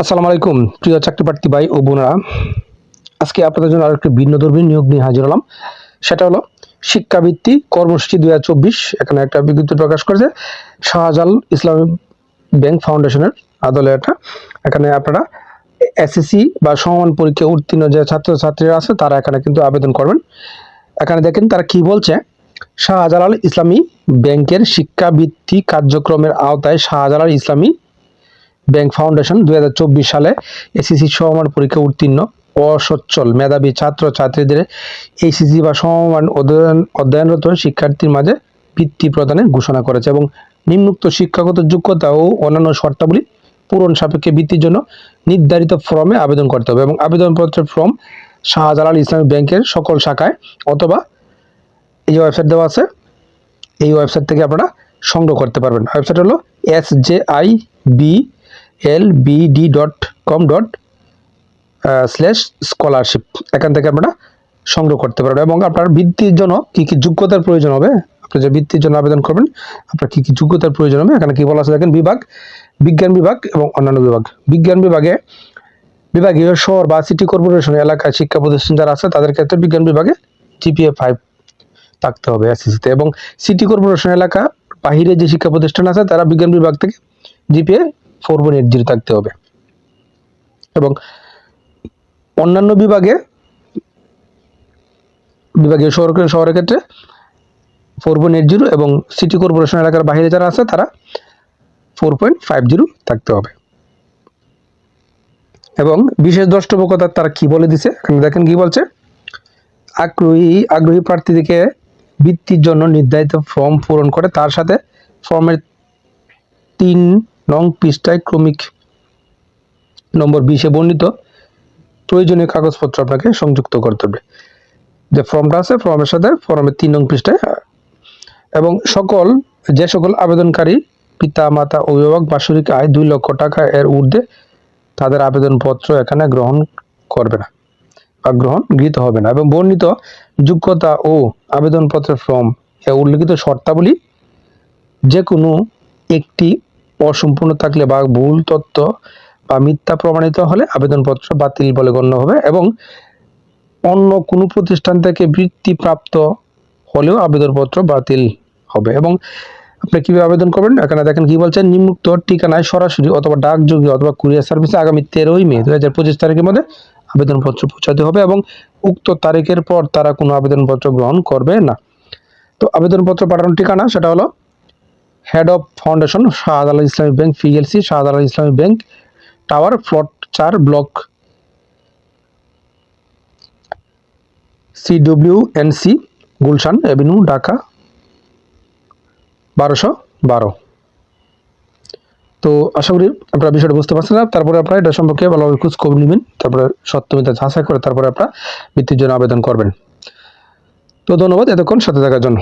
আসসালামু আলাইকুম, প্রিয় চাকরি প্রার্থী ভাই ও বোনেরা। আজকে আপনাদের জন্য আরেকটি ভিন্ন ধর্মী নিয়োগ নিয়ে হাজির হলাম। সেটা হলো শিক্ষাবৃত্তি কর্মসূচি দুই হাজার চব্বিশ। এখানে একটা বিজ্ঞপ্তি প্রকাশ করেছে শাহজাল ইসলামী ব্যাংক ফাউন্ডেশনের আদলে এটা। এখানে আপনারা এসএসসি বা সমান পরীক্ষা উত্তীর্ণ যে ছাত্রছাত্রীরা আছে, তারা এখানে কিন্তু আবেদন করবেন। এখানে দেখেন তারা কি বলছে, শাহজালাল ইসলামী ব্যাংকের শিক্ষাবৃত্তি কার্যক্রমের আওতায় শাহজালাল ইসলামী ব্যাংক ফাউন্ডেশন দুই হাজার চব্বিশ সালে এসিসি সমমান পরীক্ষা উত্তীর্ণ, অসচ্ছল মেধাবী ছাত্র ছাত্রীদের এইচএসসি বা সমমান অধ্যয়ন, অধ্যয়নরত শিক্ষার্থীর মাঝে বৃত্তি প্রদানের ঘোষণা করেছে এবং নিম্নোক্ত শিক্ষাগত যোগ্যতা ও অন্যান্য শর্তাবলী পূরণ সাপেক্ষে বৃত্তির জন্য নির্ধারিত ফর্মে আবেদন করতে হবে এবং আবেদনপত্রের ফর্ম শাহজালাল ইসলামী ব্যাংকের সকল শাখায় অথবা এই ওয়েবসাইট দেওয়া আছে। এই ওয়েবসাইট থেকে আপনারা সংগ্রহ করতে পারবেন। ওয়েবসাইট হলো S J I B L BD dot com dot slash scholarship এখান থেকে আপনারা সংগ্রহ করতে পারবেন এবং আপনার বৃত্তির জন্য কী কী যোগ্যতার প্রয়োজন হবে, আপনি যে বৃত্তির জন্য আবেদন করবেন, আপনার কী কী যোগ্যতার প্রয়োজন হবে, এখানে কী বলা আছে দেখেন, বিভাগ, বিজ্ঞান বিভাগ এবং অন্যান্য বিভাগ। বিজ্ঞান বিভাগে বিভাগীয় শহর বা সিটি কর্পোরেশন এলাকায় শিক্ষা প্রতিষ্ঠান যারা আছে, তাদের ক্ষেত্রে বিজ্ঞান বিভাগে জিপিএ ফাইভ থাকতে হবে এসএসসিতে এবং সিটি কর্পোরেশন এলাকা, বাহিরে যে শিক্ষা প্রতিষ্ঠান আছে, তারা বিজ্ঞান বিভাগ থেকে GPA four point eight zero থাকতে হবে। এবং অন্যান্য বিভাগে বিভাগীয় শহর শহরের ক্ষেত্রে ফোর পয়েন্ট এইট জিরো এবং সিটি কর্পোরেশন এলাকার বাইরে যারা আছে, তারা ফোর পয়েন্ট ফাইভ জিরো থাকতে হবে। এবং বিশেষ দ্রষ্টব্যতা তারা কি বলে দিছে? এখানে দেখেন কি বলছে? আগ্রহী আগ্রহী প্রার্থীদেরকে বৃত্তির জন্য নির্ধারিত ফর্ম পূরণ করে, তার সাথে ফর্মের তিন নং পৃষ্ঠায় ক্রমিক নম্বর বিশে বর্ণিত। প্রয়োজনীয় কাগজপত্র আপনাকে সংযুক্ত করতে হবে। যে ফর্মটা আছে, ফর্মের সাথে ফর্মের তিন নং পৃষ্ঠায় এবং সকল, যে সকল আবেদনকারী পিতা, মাতা, অভিভাবক, বাৎসরিক আয় দুই লক্ষ টাকা এর ঊর্ধ্বে তাদের আবেদনপত্র এখানে গ্রহণ করবে না বা গ্রহণ গৃহীত হবে না। এবং বর্ণিত যোগ্যতা ও আবেদনপত্রের ফর্ম এ উল্লেখিত শর্তাবলী যে কোনো একটি অসম্পূর্ণ থাকলে বা ভুল তথ্য বা মিথ্যা প্রমাণিত হলে আবেদনপত্র বাতিল বলে গণ্য হবে এবং অন্য কোনো প্রতিষ্ঠান থেকে বৃত্তি প্রাপ্ত হলেও আবেদনপত্র বাতিল হবে। এবং আপনি কীভাবে আবেদন করবেন? এখানে দেখেন কি বলছেন নিম্নুক্ত ঠিকানায় সরাসরি অথবা ডাকযোগে অথবা কুরিয়ার সার্ভিসে আগামী তেরোই মে দু হাজার পঁচিশ তারিখের মধ্যে আবেদনপত্র পৌঁছাতে হবে এবং উক্ত তারিখের পর তারা কোনো আবেদনপত্র গ্রহণ করবে না। তো আবেদনপত্র পাঠানোর ঠিকানা সেটা হলো head of foundation Shahjalal Islami bank PLC Shahjalal Islami bank tower ফ্লট চার block CW NC Gulshan avenue Dhaka বারোশো বারো। তো আশা করি আপনারা বিষয়টা বুঝতে পারছেন না। তারপরে আপনারা এটা সম্পর্কে ভালোভাবে খোঁজ খবর নেবেন, তারপরে সত্যমিতা যাচাই করে তারপরে আপনারা বৃত্তির জন্য আবেদন করবেন। তো ধন্যবাদ এতক্ষণ সাথে থাকার জন্য।